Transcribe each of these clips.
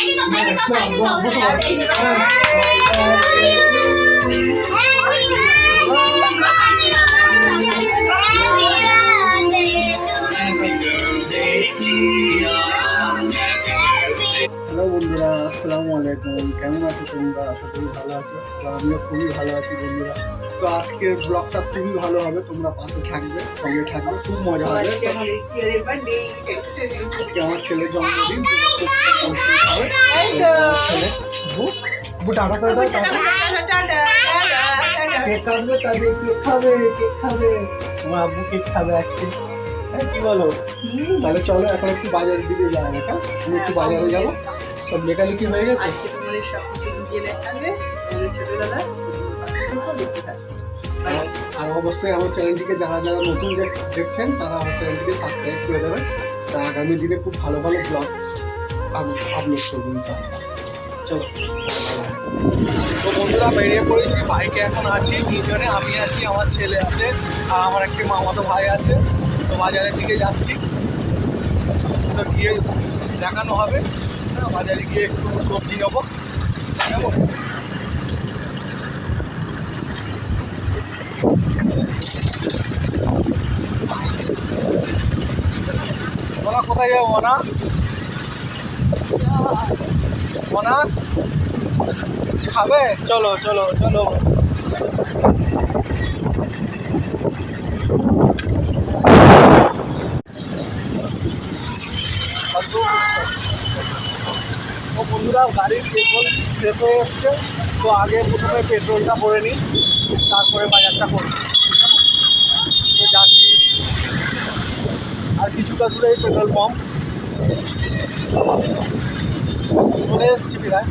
Kainom tayo, kainom tayo. Happy birthday! Happy birthday! আসসালামু আলাইকুম। কেমন আছো তোমরা? আশা করি ভালো আছো। তো আমিও খুবই ভালো আছি বন্ধুরা। তো আজকের ব্লগটা খুবই ভালো হবে। তোমরা পাশে থাকবে সঙ্গে থাকবে। খুব মজা হবে। আজকে আমার ছেলের জন্মদিন। ছেলে। বু বু করে দাও। কেক কাটবে তাহলে কেক খাবে কেক খাবে? আমার আব্বু কেক খাবে আজকে? হ্যাঁ কি বলো? তাহলে চলো এখন একটু বাজারের দিকে যাওয়া হ্যাঁ? আমি একটু বাজারে যাব। সব লেখালেখি হয়ে গেছে? আজকে তোমাদের সবকিছু লুকিয়ে দেখাবে। তোমাদের ছোটবেলা দেখতে থাকবে আর- অবশ্যই আমার চ্যানেলটিকে যারা যারা নতুন দেখছেন তারা আমার চ্যানেলটিকে সাবস্ক্রাইব করে দেবেন। তা আগামী দিনে খুব ভালো ভালো ব্লগ আপলোড করব ইনশাআল্লাহ। চলো তো বন্ধুরা বেরিয়ে পড়েছি বাইকে এখন আছি তিনজনে আমি আছি আমার ছেলে আছে আর আমার একটি মামাতো ভাই আছে। তো বাজারের দিকে যাচ্ছি। তো গিয়ে দেখানো হবে। বাজারে গিয়ে একটু সবজি নেব। নেব। মোনা, কোথায় যাব, মোনা? কিছু খাবে? চলো চলো চলো। ও বন্ধুরা, গাড়ির পেট্রোল শেষ হয়ে যাচ্ছে। তো আগে প্রথমে পেট্রোলটা ভরে নিই, তারপরে বাজারটা করি তো যাচ্ছি। আর কিছুটা দূরেই পেট্রোল পাম্প। চলে এসছি প্রায়।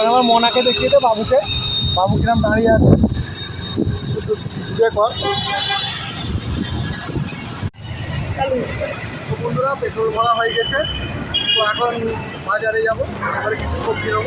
এবার আমার মনাকে দেখিয়ে দে বাবুকে। বাবু কিরাম দাঁড়িয়ে আছে? কর। বন্ধুরা, পেট্রোল ভরা হয়ে গেছে। তো এখন বাজারে যাব, এবারে কিছু সবজি নেব।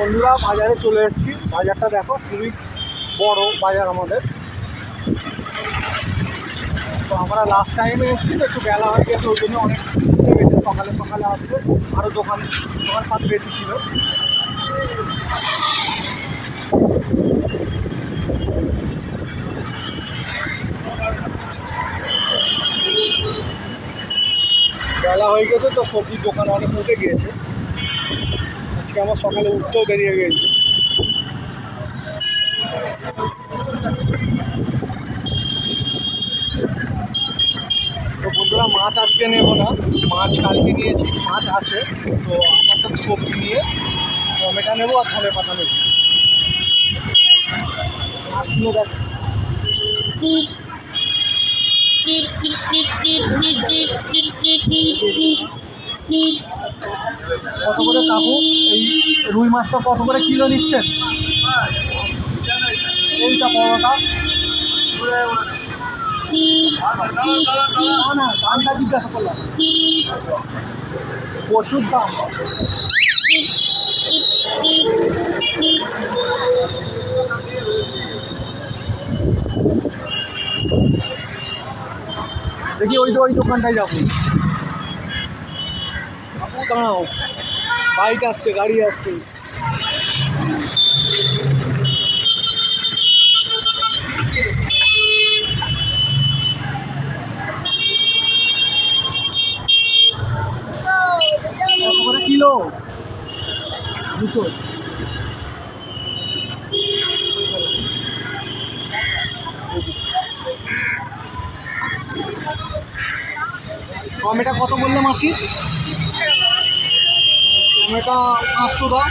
বন্ধুরা, বাজারে চলে এসেছি। বাজারটা দেখো, খুবই বড় বাজার আমাদের। তো আমরা লাস্ট টাইমে এসেছি একটু বেলা হয়ে গেছে, ওই জন্য অনেক গেছে সকালে সকালে আসবে। আরও দোকান দোকান, দোকানপাট বেশি ছিল। বেলা হয়ে গেছে, তো সবজির দোকান অনেক উঠে গিয়েছে। আজকে আমার সকালে উঠতেও বেরিয়ে গিয়েছে তো বন্ধুরা, মাছ আজকে নেব না। মাছ কালকে নিয়েছি, মাছ আছে। তো আমার তো সবজি নিয়ে টমেটো নেব আর ধনে পাতা নেব। দেখ কত করে কাকু? এই রুই মাছটা কত করে কিলো নিচ্ছেন? এইটা বড়টা প্রচুর দাম। দেখি ওই তো ওই দোকানটায় যাব। দাঁড়াও। বাইক আসছে গাড়ি আসছে। কিলো দুশো। কত বললে মাসি? পাঁচশো দাও।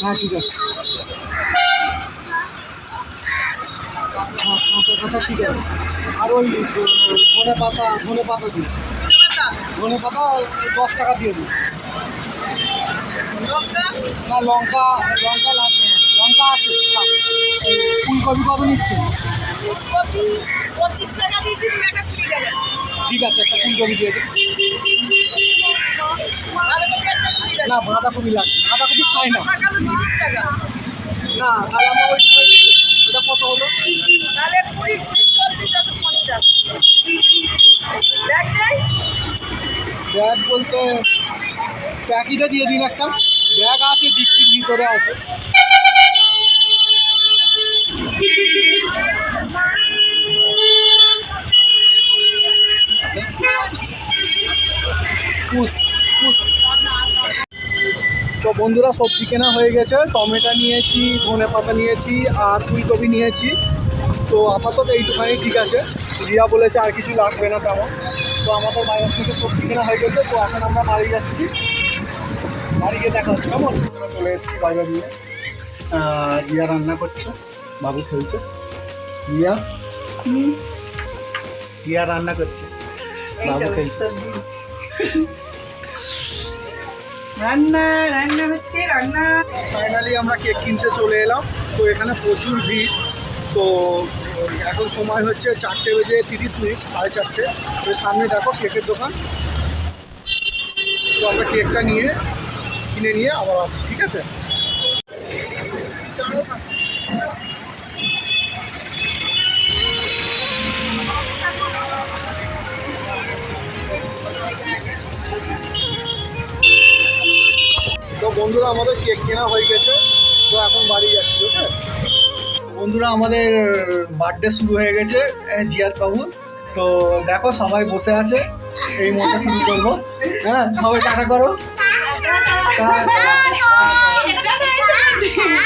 হ্যাঁ ঠিক আছে। হ্যাঁ আচ্ছা আচ্ছা ঠিক আছে। আর ওই ধনে পাতা ধনে পাতা দিন ধনে পাতা দশ টাকা দিয়ে দিন না লঙ্কা লঙ্কা লাগবে না লঙ্কা আছে ফুলকপি কত নিচ্ছেন ঠিক আছে একটা ফুলকপি দিয়ে টাকা না বাঁধাকপি লাগবে। বাঁধাকপি খাই না। না তাহলে আমার ওই ওই- ওটা কত হলো? তাহলে কুড়ি কুড়ি চল্লিশ একশো পঞ্চাশ। দেখ দেখ। ব্যাগ বলতে প্যাকিটা দিয়ে দিন একটা। ব্যাগ আছে, ডিক্কির ভিতরে আছে। তো বন্ধুরা, সবজি কেনা হয়ে গেছে। টমেটো নিয়েছি, ধনে পাতা নিয়েছি, আর ফুলকপি নিয়েছি। তো আপাতত এইটুখানি ঠিক আছে। রিয়া বলেছে আর কিছু লাগবে না তেমন। তো আমাদের বাজার থেকে সবজি কেনা হয়ে গেছে তো এখন আমরা বাড়ি যাচ্ছি। বাড়ি গিয়ে দেখা হচ্ছে কেমন? চলে এসেছি বাজার নিয়ে। রিয়া রান্না করছে বাবু খেলছে। রিয়া রিয়া রান্না করছে। বাবু খেলছে। রান্না রান্না হচ্ছে রান্না। ফাইনালি আমরা কেক কিনতে চলে এলাম। তো এখানে প্রচুর ভিড়। তো এখন সময় হচ্ছে চারটে বেজে তিরিশ মিনিট, সাড়ে চারটে। তো সামনে দেখো কেকের দোকান। তো আমরা কেকটা নিয়ে, কিনে নিয়ে আবার আসছি, ঠিক আছে? তো বন্ধুরা, আমাদের কেক কেনা হয়ে গেছে। তো এখন বাড়ি যাচ্ছি, ওকে? বন্ধুরা, আমাদের বার্থডে শুরু হয়ে গেছে জিয়াদ বাবু। তো দেখো, সবাই বসে আছে, এই মতো শুরু করব। হ্যাঁ সবাই টাটা করো।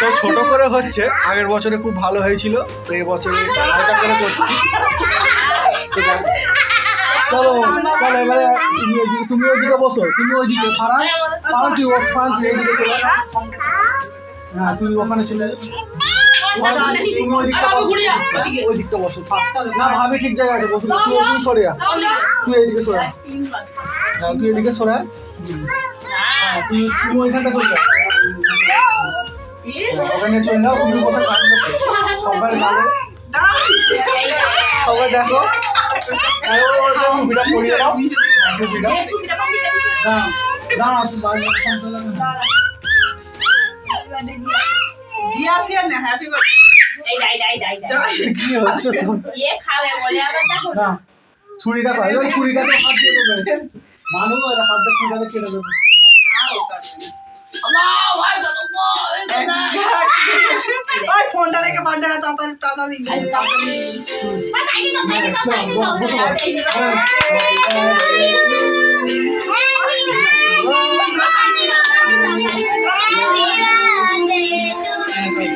তো ছোট করে হচ্ছে, আগের বছরে খুব ভালো হয়েছিল, তো এই বছরে হালকা করে করছি। চলো চলো, এবারে তুমি ওইদিকে তুমি ওইদিকে বসো, তুমি ওইদিকে, ফারান ফারান তুই ফারান তুই এইদিকে চলে। হ্যাঁ তুই ওখানে চলে না ভাবি ঠিক জায়গায় আছে বসো তুই সরে তুই এইদিকে সরে হ্যাঁ তুই এদিকে সরে। হ্যাঁ তুই তুমি ওইখানটা চলে ওখানে যাও তুমি কোথায় সবার গালে সবাই দেখো পড়িয়ে দাও মুভিটা দাঁড়াও দাঁড়াও তুমি বাড়ি না জিয়া ফিয়া না হ্যাপি বার্থডে কি হচ্ছে সব? না ছুরিটা পাই ওই ছুরিটাতে হাত দিয়ে দেবে মানুষ ওর হাতটা ছুরিটাতে কেটে দেবে ফোনটা রেখে বার্থডে তাড়াতাড়ি তাড়াতাড়ি বলে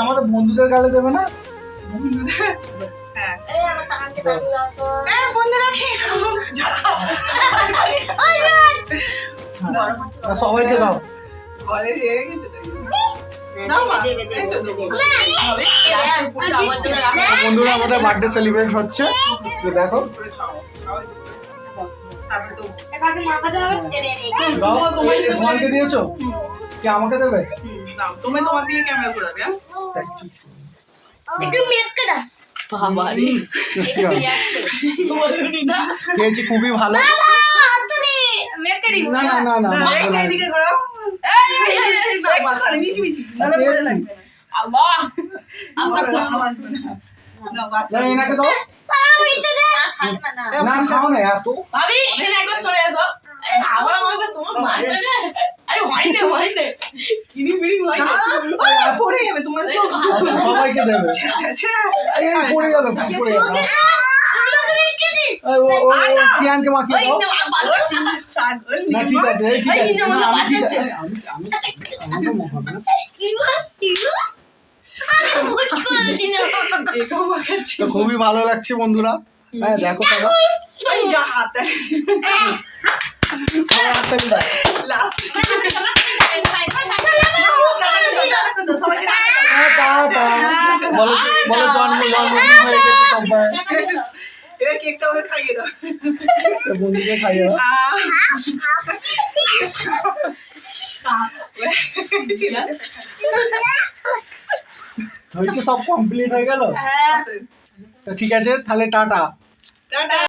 আমাদের বন্ধুদের গালে দেবে না সবাইকে দাও ঘরে গেছে বন্ধুরা আমাদের বার্থডে সেলিব্রেট হচ্ছে। তো দেখো। তোমাকে দিয়েছ? কি আমাকে দেবে? হুম, দাও। তোমায় তোমার দিয়ে ক্যামেরা ঘোরাবে হ্যাঁ? খেয়েছি খুবই ভালো। না না না না আল্লাহ! আল্লাহ রান্না বান্না না। এনাকে দাও। না খাও না এত ভাবি এখানে একবার সরে আসো। আবার আমাকে তোমার মারছে রে আরে না না। কিনি বিড়ি হয় না, না পড়ে যাবে তোমার তো। আচ্ছা, সবাইকে দেবে। এই, পড়ে যাবে পড়ে যাবে। কিয়ানকে ঠিক আছে ঠিক আছে আমি ঠিক আছে আমি তো খুবই ভালো লাগছে বন্ধুরা। হ্যাঁ দেখো। হ্যাঁ, টাটা। বলো বলো জন্ম জন্মদিন হয়ে গেছে সবাই এবার কেকটা ওদের খাইয়ে দাও। তো বন্ধুকে খাইয়ে দাও। সব কমপ্লিট হয়ে গেল? তো ঠিক আছে তাহলে টাটা। টাটা।